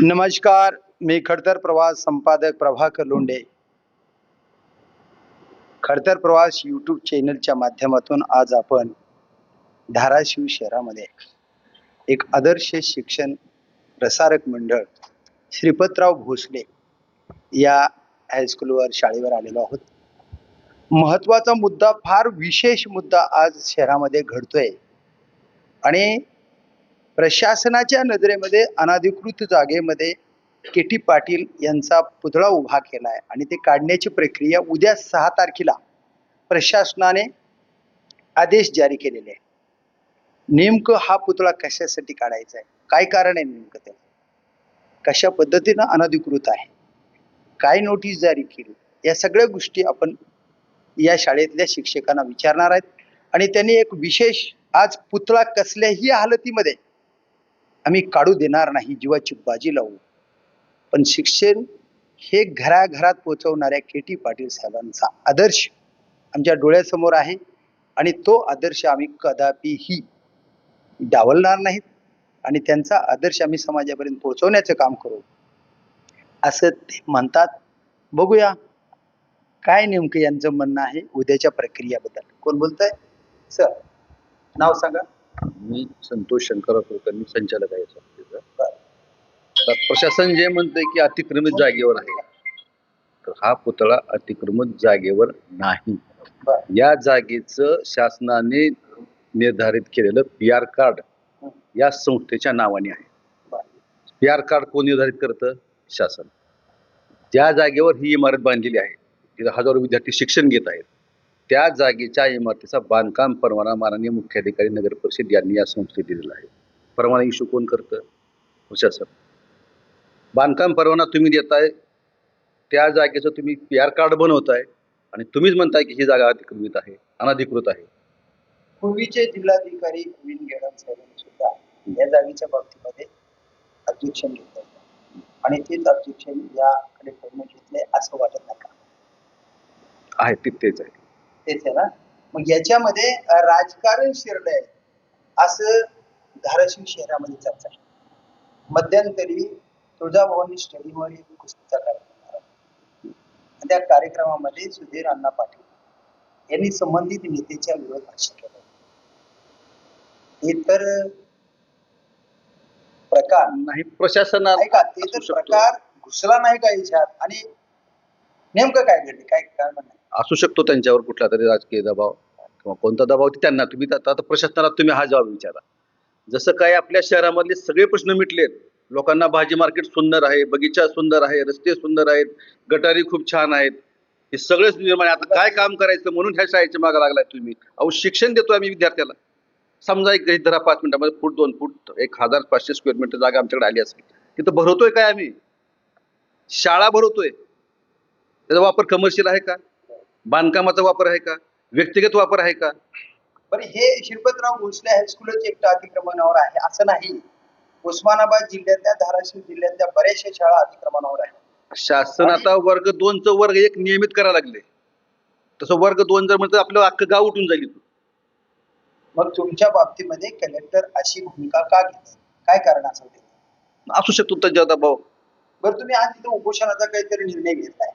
नमस्कार मी खडतर प्रवास संपादक प्रभाकर लोंढे. खडतर प्रवास यूट्यूब चॅनलच्या माध्यमातून आज आपण धाराशिव शहरामध्ये एक आदर्श शिक्षण प्रसारक मंडळ श्रीपतराव भोसले या हायस्कूलवर शाळेवर आलेलो आहोत. महत्त्वाचा मुद्दा फार विशेष मुद्दा आज शहरामध्ये घडतोय. आणि प्रशासनाच्या नजरेमध्ये अनाधिकृत जागेमध्ये के टी पाटील यांचा पुतळा उभा केला आहे आणि ते काढण्याची प्रक्रिया उद्या सहा तारखेला प्रशासनाने आदेश जारी केलेले आहे नेमकं हा पुतळा कशासाठी काढायचा आहे? काय कारण आहे नेमकं त्या कशा पद्धतीनं अनधिकृत आहे? काय नोटीस जारी केली? या सगळ्या गोष्टी आपण या शाळेतल्या शिक्षकांना विचारणार आहेत. आणि त्यांनी एक विशेष आज पुतळा कसल्याही हालतीमध्ये आम्ही काढू देणार नाही जीवाची बाजी लावू. पण शिक्षण हे घराघरात पोहोचवणाऱ्या के टी पाटील साहेबांचा आदर्श आमच्या डोळ्यासमोर आहे आणि तो आदर्श आम्ही कदापिही डावलणार नाहीत आणि त्यांचा आदर्श आम्ही समाजापर्यंत पोहोचवण्याचं काम करू. असं ते म्हणतात. बघूया काय नेमकं यांचं म्हणणं आहे उद्याच्या प्रक्रियाबद्दल. कोण बोलतंय? सर नाव सांगा. मी संतोष शंकरराव कुलकर्णी संचालक आहे संस्थेचा तर प्रशासन जे म्हणतंय की अतिक्रमित जागेवर आहे तर हा पुतळा अतिक्रमित जागेवर नाही. या जागेचं शासनाने निर्धारित केलेलं पी आर कार्ड या संस्थेच्या नावाने आहे. पी आर कार्ड कोण निर्धारित करतं? शासन. ज्या जागेवर ही इमारत बांधलेली आहे तिथं हजारो विद्यार्थी शिक्षण घेत आहेत. त्या जागेच्या इमारतीचा बांधकाम परवाना माननीय मुख्याधिकारी नगर परिषद यांनी या संस्थेत दिलेला आहे. परवाना इश्यू कोण करतं? प्रशासन. बांधकाम परवाना तुम्ही देताय त्या जागेचं तुम्ही पी आर कार्ड बनवताय आणि तुम्हीच म्हणताय की ही जागा अतिक्रमित आहे अनधिकृत आहे. पूर्वीचे जिल्हाधिकारी विन गेडम साहेबांनी सुद्धा या जागेच्या बाबतीमध्ये ऑब्जेक्शन घेतलं. आणि तेच ऑब्जेक्शन या कलेक्टरने घेतले असं वाटत नाही का? आहे ते तेच आहे. तेच आहे ना. मग याच्यामध्ये राजकारण शिरलंय. असं धाराशिव शहरामध्ये चर्चा. आहे मध्यंतरी तुळजाभवानी स्टेडियमवर एक कुस्तीचा कार्यक्रम त्या कार्यक्रमामध्ये सुधीर अण्णा पाटील यांनी संबंधित नेत्याच्या विरोध भाष्य केलं. हे तर प्रकार नाही प्रशासनात ऐका ते तर. प्रकार घुसला नाही का याच्यात आणि नेमकं काय घडलं? काय काय म्हणणं आहे? असू शकतो त्यांच्यावर कुठला तरी राजकीय दबाव किंवा कोणता दबाव ते त्यांना तुम्ही आता आता प्रशासनाला तुम्ही हा जबाब विचारा. जसं काय आपल्या शहरामधले सगळे प्रश्न मिटलेत. लोकांना भाजी मार्केट सुंदर आहे बगीचा सुंदर आहे रस्ते सुंदर आहेत गटारी खूप छान आहेत. हे सगळेच निर्माण आता काय काम करायचं म्हणून ह्या शाळेच्या मागे लागलाय तुम्ही? अहो शिक्षण देतो आम्ही विद्यार्थ्याला. समजा एक गरीब धरा पाच मिनिटामध्ये फूट दोन फूट एक हजार पाचशे स्क्वेअर मीटर जागा आमच्याकडे आली असेल. तिथं भरवतोय काय आम्ही? शाळा भरवतोय. त्याचा वापर कमर्शियल आहे का? बांधकामाचा वापर आहे का? व्यक्तिगत वापर आहे का? बरं हे शिरपतराव भोसले हायस्कूलच एकटं अतिक्रमणावर आहे असं नाही. उस्मानाबाद जिल्ह्यातल्या धाराशिव जिल्ह्यातल्या बऱ्याचशा शाळा अतिक्रमणावर आहेत. शासन आता वर्ग दोनचं वर्ग एक नियमित करायला लागले. तसं वर्ग दोन जर म्हणतं आपलं अख्खं गाव उठून जाईल इथून. मग तुमच्या बाबतीमध्ये कलेक्टर अशी भूमिका का घेते काय कारण असेल ते असू शकतो त्यांच्या दबाव बरं तुम्ही आज इथं उपोषणाचा काहीतरी निर्णय घेतलाय.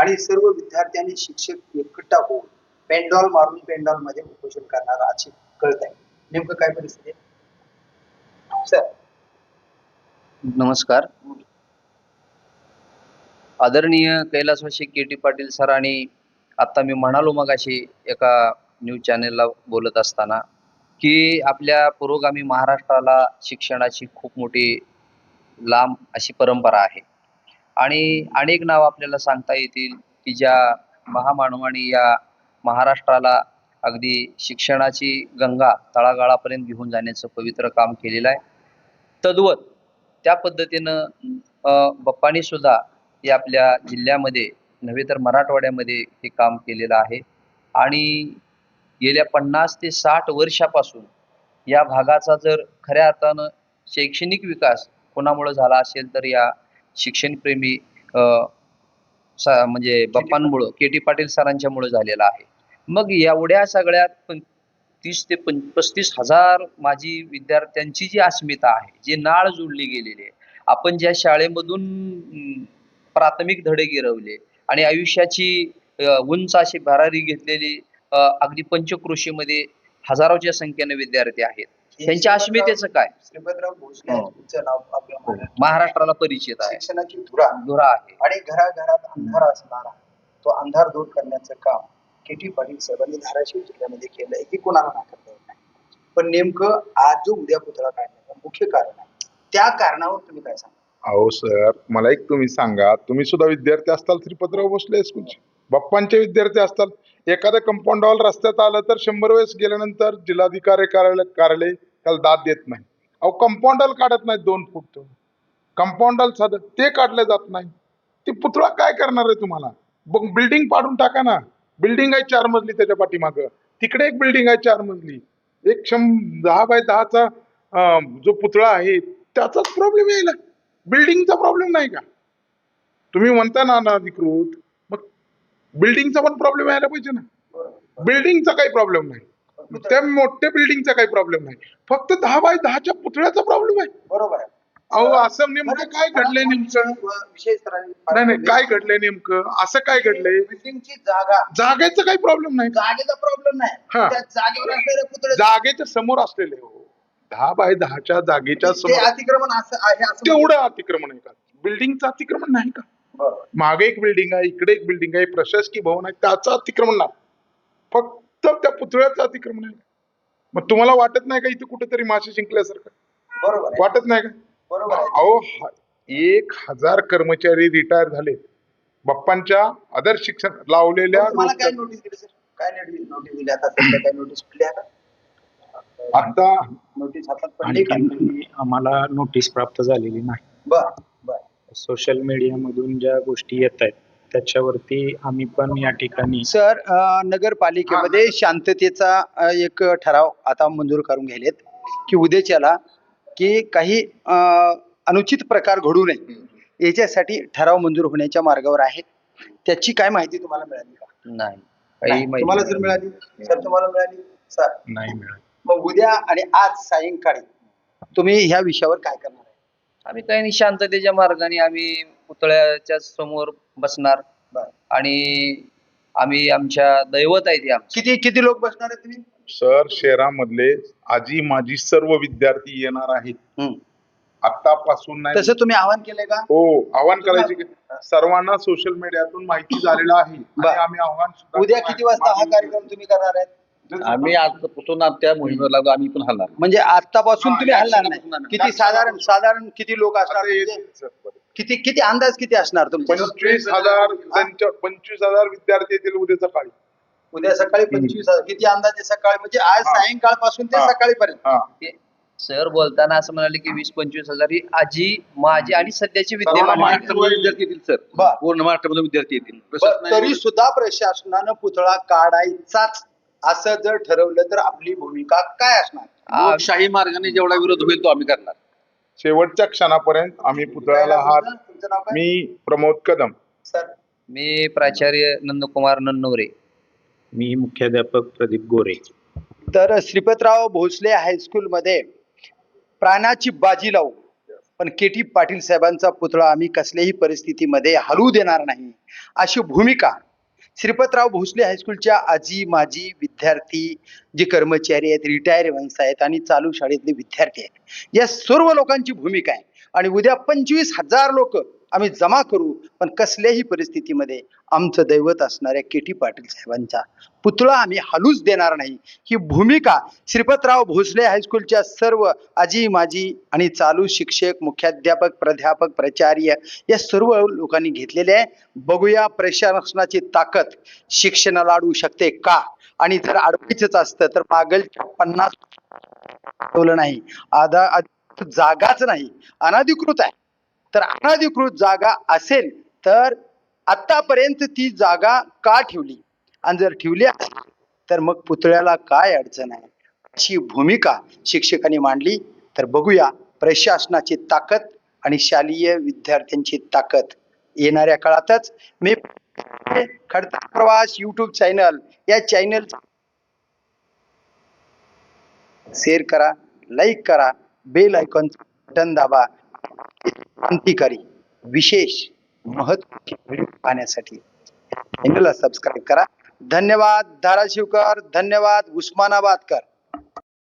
आणि सर्व विद्यार्थी आणि शिक्षक एकटा होऊन पेंडॉल मारून पेंडॉलमध्ये उपोषण करणार असे कळत आहे. नेमकं काय परिस्थिती सर. नमस्कार. आदरणीय कैलासवासी के टी पाटील सरांनी आता मी म्हणालो मगाशी एका न्यूज चॅनेलला बोलत असताना की आपल्या पुरोगामी महाराष्ट्राला शिक्षणाची खूप मोठी लांब अशी परंपरा आहे. आणि अनेक नाव आपल्याला सांगता येतील की ज्या महामानवाने या महाराष्ट्राला अगदी शिक्षणाची गंगा तळागाळापर्यंत घेऊन जाण्याचं पवित्र काम केलेलं आहे. तद्वत त्या पद्धतीनं बप्पानी सुद्धा या आपल्या जिल्ह्यामध्ये नव्हे तर मराठवाड्यामध्ये हे काम केलेलं आहे. आणि गेल्या पन्नास ते साठ वर्षापासून या भागाचा जर खऱ्या अर्थानं शैक्षणिक विकास कोणामुळे झाला असेल तर या शिक्षणप्रेमी सा म्हणजे बाप्पांमुळं के टी पाटील सरांच्यामुळं झालेला आहे. मग एवढ्या सगळ्यात पण तीस ते पं पस्तीस हजार माझी विद्यार्थ्यांची जी अस्मिता आहे जी नाळ जोडली गेलेली आहे आपण ज्या शाळेमधून प्राथमिक धडे गिरवले आणि आयुष्याची उंच अशी भरारी घेतलेली अगदी पंचक्रोशीमध्ये हजारोच्या संख्येने विद्यार्थी आहेत त्यांच्या अस्मितेचं काय? श्रीपतराव भोसले हो. यांचं नाव आपल्या महाराष्ट्रात महाराष्ट्राला परिचित आहे. शिक्षणाची धुरा. धुरा आहे. आणि घराघरात अंधार असणारा तो अंधार दूर करण्याचं काम के टी पाटील साहेबांनी धाराशिव जिल्ह्यामध्ये केलंय की कोणाला नाकारता येत नाही. पण नेमकं आज जो उद्या पुतळा काढण्याचं मुख्य कारण आहे. त्या कारणावर तुम्ही काय सांगा अहो सर मला एक तुम्ही सांगा. तुम्ही सुद्धा विद्यार्थी असताल श्रीपतराव भोसले स्कूलचे बाप्पांचे विद्यार्थी असताल. एखादं कंपाऊंड हॉल रस्त्यात आलं तर शंभर वेळेस गेल्यानंतर जिल्हाधिकारी कार्यालय कार्यालय त्याला दाद देत नाही. अहो कंपाऊंडल काढत नाहीत दोन फूट कंपाऊंड साध ते काढलं जात नाही. ते पुतळा काय करणार आहे तुम्हाला? बिल्डिंग पाडून टाका ना. बिल्डिंग आहे चार मजली त्याच्या पाठीमागं. तिकडे एक बिल्डिंग आहे चार मजली. एक शं दहा बाय दहाचा जो पुतळा आहे त्याचाच प्रॉब्लेम येईल. बिल्डिंगचा प्रॉब्लेम नाही का? तुम्ही म्हणता ना अनाधिकृत मग बिल्डिंगचा पण प्रॉब्लेम यायला पाहिजे ना. बिल्डिंगचा काही प्रॉब्लेम नाही. त्या मोठ्या बिल्डिंगचा काही प्रॉब्लेम नाही. फक्त दहा बाय दहाच्या पुतळ्याचा प्रॉब्लेम आहे. बरोबर आहे. अहो असं नेमकं काय घडलंय नेमकं? नाही नाही काय घडलंय नेमकं? असं काय घडलंय? बिल्डिंगची जागा. जागेचा काही प्रॉब्लेम नाही. जागेचा प्रॉब्लेम नाही. हा. त्या जागेवर असलेले पुतळे जागेच्या समोर असलेले हो. दहा बाय दहाच्या जागेच्या ते समोर. अतिक्रमण असं आहे असं तेवढं अतिक्रमण आहे का? बिल्डिंगचं अतिक्रमण नाही का? बरोबर. मागे एक बिल्डिंग आहे इकडे एक बिल्डिंग आहे प्रशासकीय भवन आहे त्याचं अतिक्रमण नाही. फक्त त्या पुतळ्याचं अतिक्रमण आहे. मग तुम्हाला वाटत नाही का इथे कुठेतरी मासे जिंकल्यासारखं बरोबर वाटत नाही का? बरोबर आहे. अहो एक हजार कर्मचारी रिटायर झाले. बाप्पांच्या आदर्श शिक्षण लावलेल्या तुम्हाला काय गोष्टी- नोटीस दिली सर काय नोटीस नोटीस दिली आता? आम्हाला नोटीस प्राप्त झालेली नाही. सोशल मीडियामधून ज्या गोष्टी येत आहेत त्याच्यावरती आम्ही पण या ठिकाणी सर अ, नगरपालिकेमध्ये शांततेचा अ, एक ठराव आता मंजूर करून घ्यायलेत की उद्याच्याला की काही अ, अनुचित प्रकार घडू नये याच्यासाठी ठराव मंजूर होण्याच्या मार्गावर आहे. त्याची काय माहिती तुम्हाला मिळाली का? नाही. काही माहिती तुम्हाला जर नाही. मिळाली? सर तुम्हाला मिळाली? सर. नाही मिळाली. मग उद्या आणि आज सायंकाळी तुम्ही ह्या विषयावर काय करणार आहे? आम्ही काही नाही शांततेच्या मार्गाने आम्ही पुतळ्याच्या समोर बसणार बरं. आणि आम्ही आमच्या दैवत आहे ते आमचे किती किती लोक बसणार आहे तुम्ही सर शहरामधले आजी माजी सर्व विद्यार्थी येणार आहेत हम्म. आतापासून नाही तसं तुम्ही आवाहन केलंय का हो आव्हान करायचे की सर्वांना सोशल मीडियातून माहिती झालेलं आहे बर. आणि आम्ही आव्हान सुद्धा उद्या किती वाजता हा. कार्यक्रम तुम्ही करणार आहेत आम्ही आजपासून त्या मोहिमेला लागलो आम्ही पण हलणार म्हणजे आतापासून हा, तुम्ही हलणार नाही. किती साधारण साधारण किती लोक असणार आता तुमचे? येतील सर, बरं. किती किती अंदाज किती असणार तुमचे पंचवीस हजार त्यांच्या पंचवीस हजार विद्यार्थी येतील उद्या सकाळी. उद्या सकाळी पंचवीस हजार. किती अंदाजे सकाळी? म्हणजे आज हा. सायंकाळपासून ते हा. सकाळीपर्यंत. हा. ते सर बोलताना असं म्हणाले की वीस पंचवीस हजार ही आजी माझी आणि सध्याचे सर्वांना विद्यमान माहिती आहेत. महाराष्ट्रामध्ये विद्यार्थी येतील सर. बर. पूर्ण महाराष्ट्रामध्ये विद्यार्थी येतील. बर, प्रशासनाने- तरी सुद्धा प्रशासनानं पुतळा काढायचाच. असं जर ठरवलं तर आपली भूमिका काय असणार? आ- लोकशाही मार्गाने जेवढा विरोध होईल तो आम्ही करणार. शेवटच्या क्षणापर्यंत आम्ही पुतळ्याला हात मी प्रमोद कदम. सर. मी प्राचार्य नंदकुमार नन्नवरे मी मुख्याध्यापक प्रदीप गोरे. तर श्रीपतराव भोसले हायस्कूलमध्ये प्राणाची बाजी लावू. पण के टी पाटील साहेबांचा पुतळा आम्ही कसल्याही परिस्थितीमध्ये हलवू देणार नाही. अशी भूमिका श्रीपतराव भोसले हायस्कूलच्या आजी माजी विद्यार्थी जे कर्मचारी आहेत रिटायर माणसं आहेत आणि चालू शाळेतले विद्यार्थी आहेत. या सर्व लोकांची भूमिका आहे. आणि उद्या पंचवीस हजार लोक आम्ही जमा करू पण कसल्याही परिस्थितीमध्ये आमचं दैवत असणाऱ्या के टी पाटील साहेबांचा पुतळा आम्ही हलूच देणार नाही. ही भूमिका श्रीपतराव भोसले हायस्कूलच्या सर्व आजी माजी आणि चालू शिक्षक मुख्याध्यापक प्राध्यापक प्राचार्य या सर्व लोकांनी घेतलेले आहे. बघूया प्रशासनाची ताकद शिक्षणाला अडवू शकते का? आणि जर अडवायचंच असतं तर मागल पन्नास नाही आधा जागाच नाही. अनाधिकृत आहे. तर अनाधिकृत जागा असेल तर आतापर्यंत ती जागा का ठेवली? आणि जर ठेवली असेल तर मग पुतळ्याला काय अडचण आहे? अशी भूमिका शिक्षकांनी मांडली. तर बघूया प्रशासनाची ताकद आणि शालेय विद्यार्थ्यांची ताकद येणाऱ्या काळातच. मी खडतर प्रवास युट्यूब चॅनल या चॅनल शेअर करा लाईक करा बेल आयकॉन बटन दाबा. क्रांतिकारी विशेष महत्त्व पाहण्यासाठी. चॅनलला सबस्क्राईब करा. धन्यवाद धाराशिवकर. धन्यवाद उस्मानाबादकर.